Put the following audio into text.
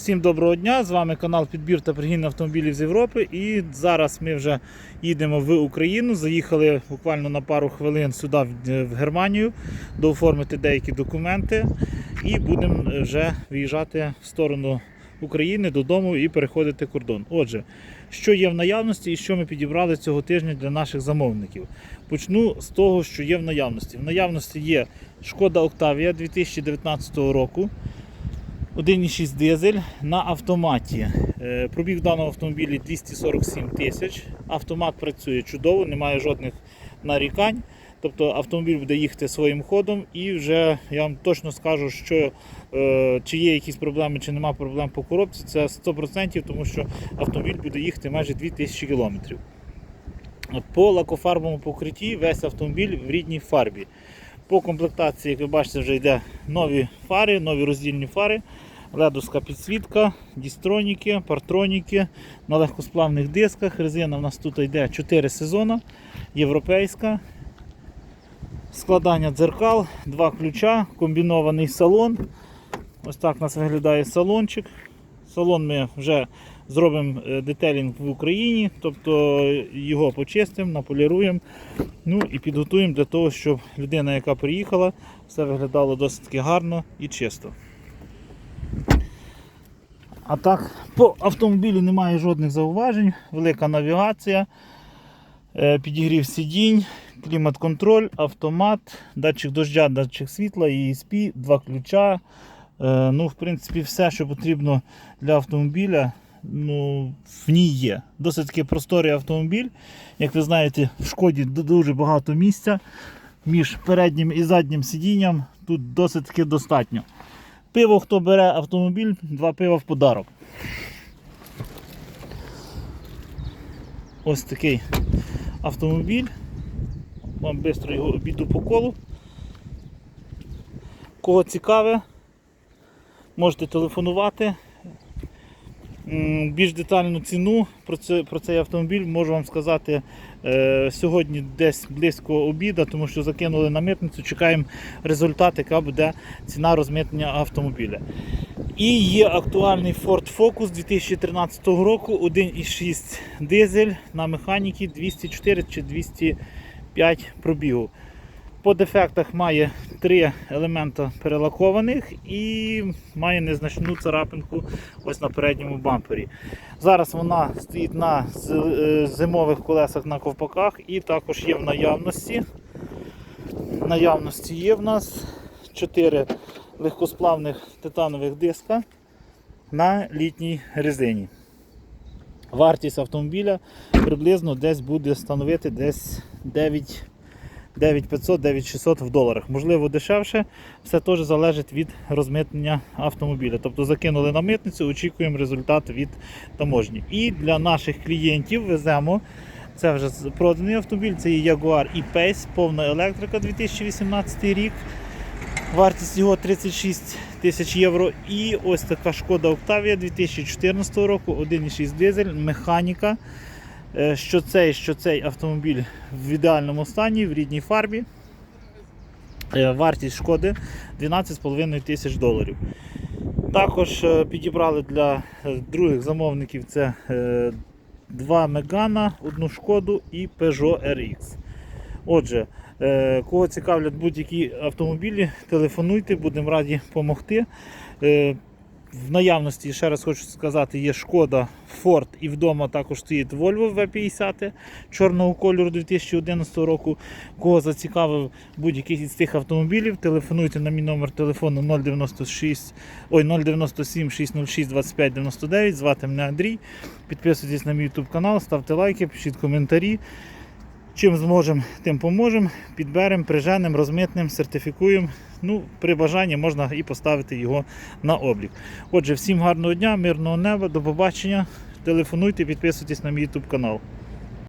Всім доброго дня! З вами канал Підбір та пригін автомобілів з Європи. І зараз ми вже їдемо в Україну. Заїхали буквально на пару хвилин сюди, в- в Германію, дооформити деякі документи. І будемо вже виїжджати в сторону України додому і переходити кордон. Отже, що є в наявності і що ми підібрали цього тижня для наших замовників. Почну з того, що є в наявності. В наявності є Шкода Октавія 2019 року. 1,6 дизель на автоматі. Е, Пробіг в даному автомобілі 247 тисяч. Автомат працює чудово, немає жодних нарікань. Тобто автомобіль буде їхати своїм ходом і вже я вам точно скажу, що е, чи є якісь проблеми, чи немає проблем по коробці, це 100%, тому що автомобіль буде їхати майже 2000 км. По лакофарбовому покритті весь автомобіль в рідній фарбі. По комплектації, як ви бачите, вже йде нові фари, нові роздільні фари, ледовська підсвітка, дістроніки, партроніки на легкосплавних дисках. Резина в нас тут йде 4 сезони, європейська. Складання дзеркал, два ключа, комбінований салон. Ось так у нас виглядає салончик. Салон ми вже зробимо е, детелінг в Україні, тобто його почистимо, наполіруємо. Ну і підготуємо для того, щоб людина, яка приїхала, все виглядало досить гарно і чисто. А так, по автомобілю немає жодних зауважень, велика навігація, е, підігрів сидінь, клімат-контроль, автомат, датчик дождя, датчик світла, ESP, два ключа. Е, Ну, в принципі, все, що потрібно для автомобіля, ну, в ній є. Досить таки просторий автомобіль. Як ви знаєте, в шкоді дуже багато місця між переднім і заднім сидінням. Тут досить таки достатньо. Пиво, хто бере автомобіль, два пива в подарок. Ось такий автомобіль. Вам швидко його обійду по колу. Кого цікаве, можете телефонувати. Більш детальну ціну про, це, про цей автомобіль можу вам сказати е, сьогодні десь близько обіда, тому що закинули на митницю, чекаємо результат, яка буде ціна розмитнення автомобіля. І є актуальний Ford Focus 2013 року, 1,6 дизель на механіки 204 чи 205 пробігу. По дефектах має три елемента перелакованих і має незначну царапинку ось на передньому бампері. Зараз вона стоїть на е, зимових колесах на ковпаках і також є в наявності. В наявності є в нас 4 легкосплавних титанових диска на літній резині. Вартість автомобіля приблизно десь буде становити десь 9 9500-9600 в доларах. Можливо, дешевше. Все теж залежить від розмитнення автомобіля. Тобто закинули на митницю, очікуємо результат від таможні. І для наших клієнтів веземо. Це вже проданий автомобіль, це є Jaguar E-Pace, повна електрика 2018 рік. Вартість його 36 тисяч євро. І ось така шкода Octavia 2014 року, 1,6 дизель, механіка. Е, Що цей, що цей автомобіль в ідеальному стані, в рідній фарбі. Е, Вартість шкоди 12,5 тисяч доларів. Також е, підібрали для других замовників це два Мегана, одну шкоду і Peugeot RX. Отже, кого цікавлять будь-які автомобілі, телефонуйте, будемо раді допомогти. В наявності, ще раз хочу сказати, є шкода, Ford і вдома також стоїть Volvo V50 чорного кольору 2011 року. Кого зацікавив будь-який із цих автомобілів, телефонуйте на мій номер телефону 096, ой, 097 606 25 99. Звати мене Андрій. Підписуйтесь на мій YouTube канал, ставте лайки, пишіть коментарі. Чим зможемо, тим поможемо. Підберемо, приженемо, розмитнемо, сертифікуємо. Ну, при бажанні можна і поставити його на облік. Отже, всім гарного дня, мирного неба, до побачення. Телефонуйте, підписуйтесь на мій YouTube канал.